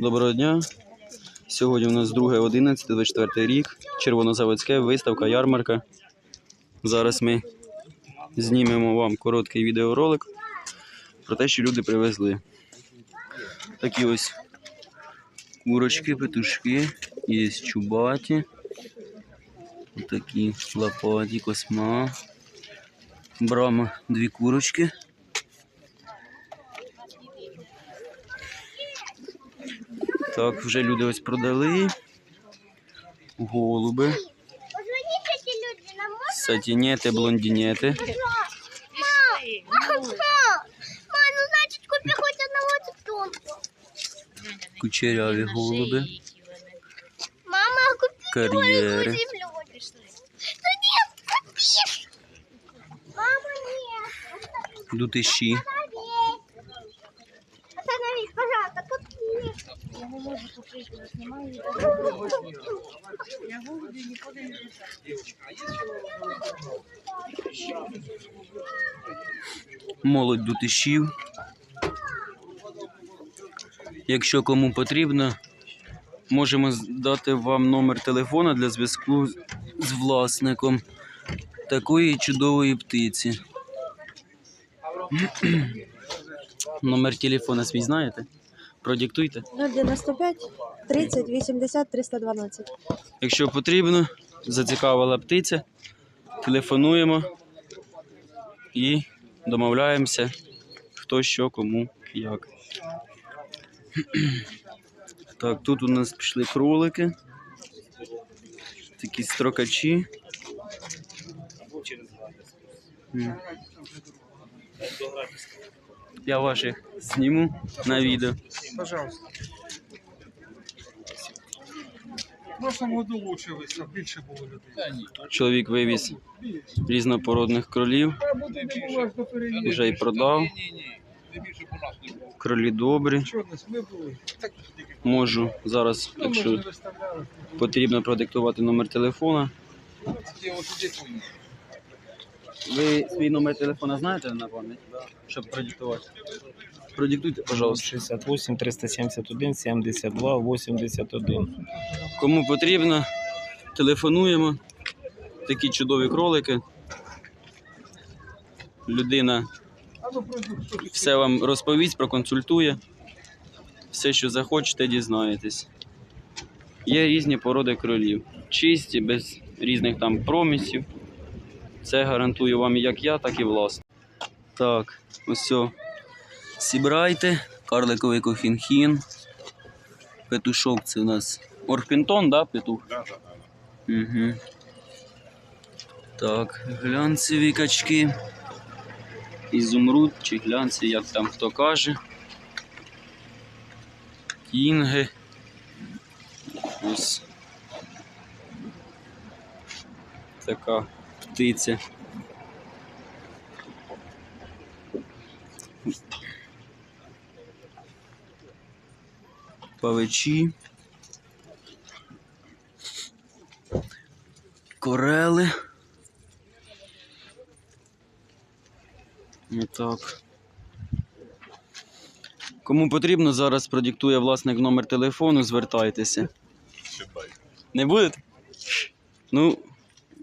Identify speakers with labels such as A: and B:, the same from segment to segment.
A: Доброго дня. Сьогодні у нас 2.11.24 рік. Червонозаводське, виставка, ярмарка. Зараз ми знімемо вам короткий відеоролик про те, що люди привезли. Такі ось курочки, петушки, є чубаті. Такі лопаті, косма. Брама дві курочки. Так, вже люди ось продали. Голуби, сатінети, блондінети.
B: Ну.
A: Кучеряві голуби,
B: Мама, купи
A: кар'єри. Дутиші, молодь дутишів. Якщо кому потрібно, можемо дати вам номер телефона для зв'язку з власником такої чудової птиці. Номер телефона свій знаєте? Продиктуйте.
C: 095 30 80 312.
A: Якщо потрібно, зацікавила птиця, телефонуємо і домовляємося, хто що, кому, як. Так, тут у нас пішли кролики, такі строкачі. Я ваших зніму на відео.
D: Пожалуйста. В прошлом году лучше вийшло, більше було людей.
A: Чоловік вивіз різнопородних кролів, вже й продав. Кролі добрі. Можу зараз, якщо потрібно продиктувати номер телефона. Ви свій номер телефона знаєте на пам'ять? Щоб продиктувати. Продиктуйте, пожалуйста.
E: 68 371 72 81.
A: Кому потрібно, телефонуємо. Такі чудові кролики. Людина все вам розповість, проконсультує. Все, що захочете, дізнаєтесь. Є різні породи кролів. Чисті, без різних там промісів. Це гарантую вам як я, так і власник. Так, ось. все. Сібрайте. Карликовий кофінхін. Петушок це у нас орпінтон, да, петух? Так, так, так. Угу. Так, глянцеві качки. Ізумруд чи глянці, як там хто каже. Кінги. Ось. Така птиця. Павичі. Корели. Отак. Кому потрібно, зараз продиктує власник номер телефону, звертайтеся. Не будете? Ну,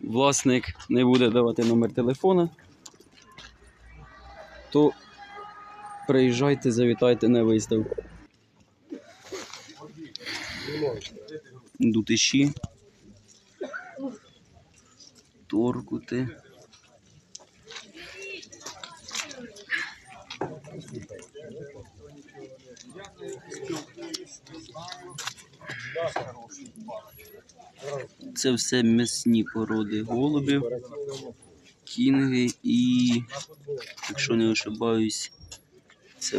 A: власник не буде давати номер телефона. То приїжджайте, завітайте на виставку. Дутиші. Торкути. Це все м'ясні породи голубів, кінги і, якщо не ошибаюсь, це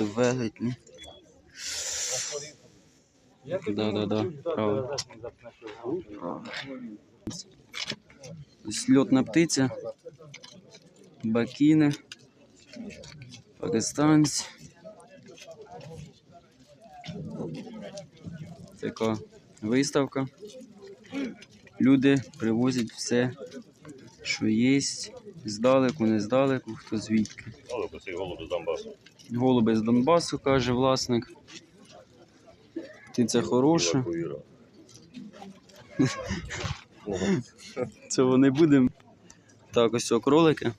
A: велетні. Да, да, да. Сльотна птиця, бакіни, пакистанці. Така виставка. Люди привозять все, що є, здалеку, не здалеку, хто звідки.
F: Голуби з Донбасу.
A: Голуби з Донбасу, каже власник. Птиця хороша. Цього не будемо. Так, ось кролики.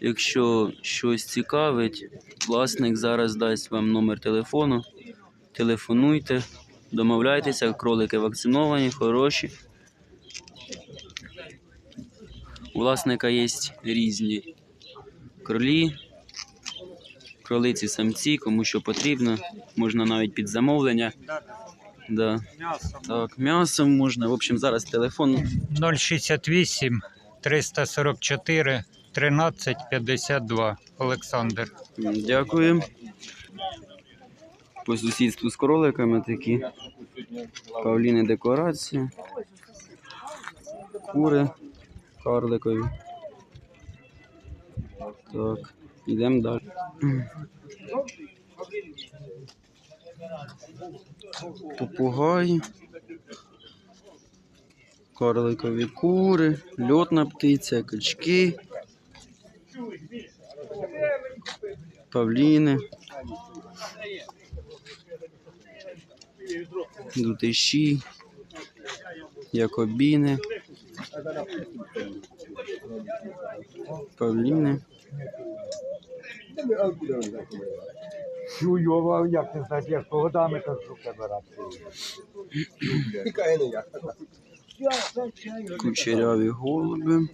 A: Якщо щось цікавить, власник зараз дасть вам номер телефону. Телефонуйте, домовляйтеся, кролики вакциновані, хороші. У власника є різні кролі, кролиці самці, кому що потрібно. Можна навіть під замовлення. Да.
D: М'ясо.
A: Так, м'ясо можна. В общем, зараз телефон
F: 068 344 13 52. Олександр.
A: Дякую. По сусідству з кроликами такі. Павліни декорації. Кури карликові. Так, йдемо далі. Попугаї. Карликові кури, льотна птиця, качки. Павліни. Дутиші. Якобіни. Павліни.
G: Чую, а як не знати, як погодами так жука брати.
A: Кучеряві голуби.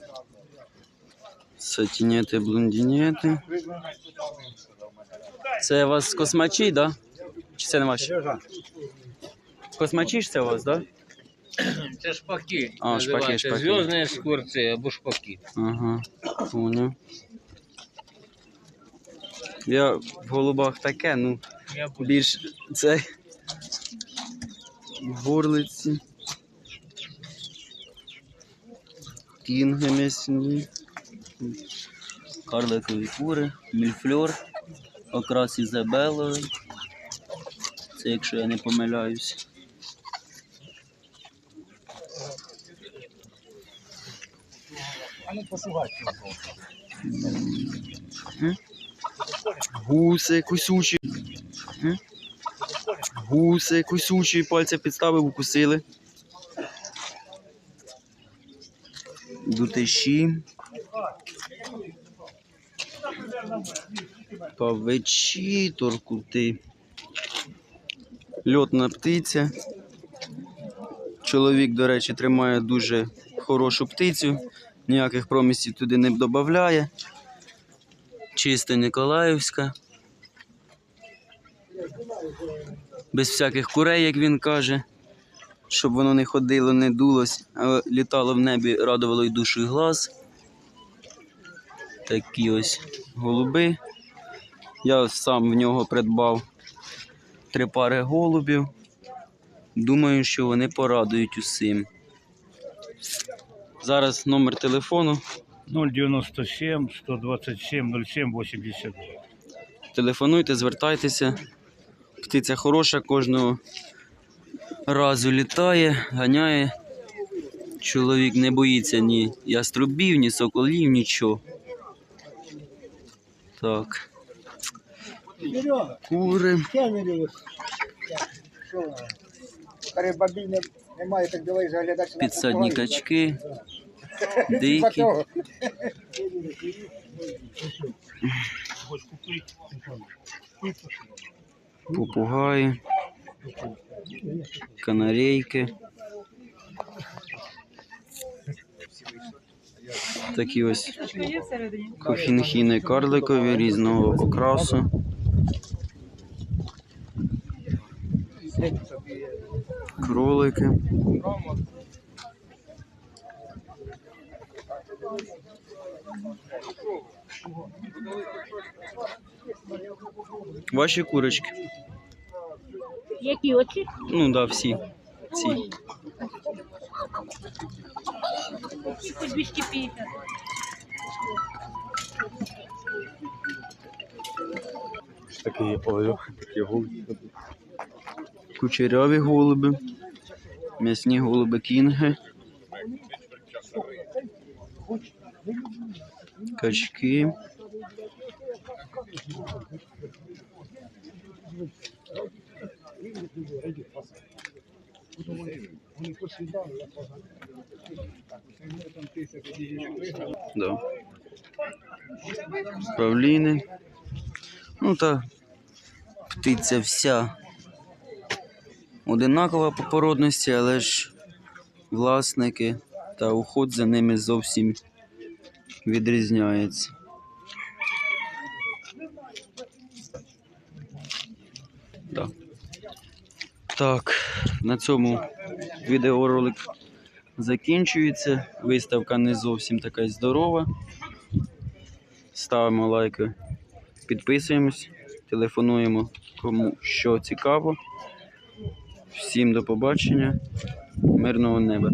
A: Сатінети, блондінети. Це у вас космачі, так? Да? Чи це не ваші? Космачі ж це у вас, так? Да?
H: Це шпаки.
A: А, шпаки, шпаки.
H: Зв'язні скворці або шпаки.
A: Ага, понял. Я в голубах таке, ну, більш це горлиці. Кінги м'ясні. Карликові кури, мільфльор, окрас Ізабеловий. Це якщо я не помиляюсь. М? Гуси кусючі. Гуси кусючі, пальця підставив, укусили. Дутиші. Павичі, торкути. Льотна птиця. Чоловік, до речі, тримає дуже хорошу птицю, ніяких промісів туди не додає. Чиста Ніколаївська. Без всяких курей, як він каже, щоб воно не ходило, не дулось, а літало в небі, радувало й душу і глаз. Такі ось голуби. Я сам в нього придбав три пари голубів. Думаю, що вони порадують усім. Зараз номер телефону.
F: 097 127 07 82.
A: Телефонуйте, звертайтеся. Птиця хороша, кожного разу літає, ганяє. Чоловік не боїться ні яструбів, ні соколів, нічого. Так. Кури. Підсадні качки, дикі. Попугаї, канарейки. Такі ось кофінхіни карликові різного окрасу. Кролики. Ваші курочки.
B: Які оці?
A: Ну да, всі. Ці.
B: По 250.
G: Такий ой, такі губи.
A: Кучеряві голуби. М'ясні голуби кінги качки. Да. Павліни. Ну та птиця вся одинакова по породності, але ж власники та уход за ними зовсім відрізняється. Да. Так, на цьому відеоролик закінчується. Виставка не зовсім така здорова. Ставимо лайки, підписуємось, телефонуємо кому що цікаво. Всім до побачення, мирного неба.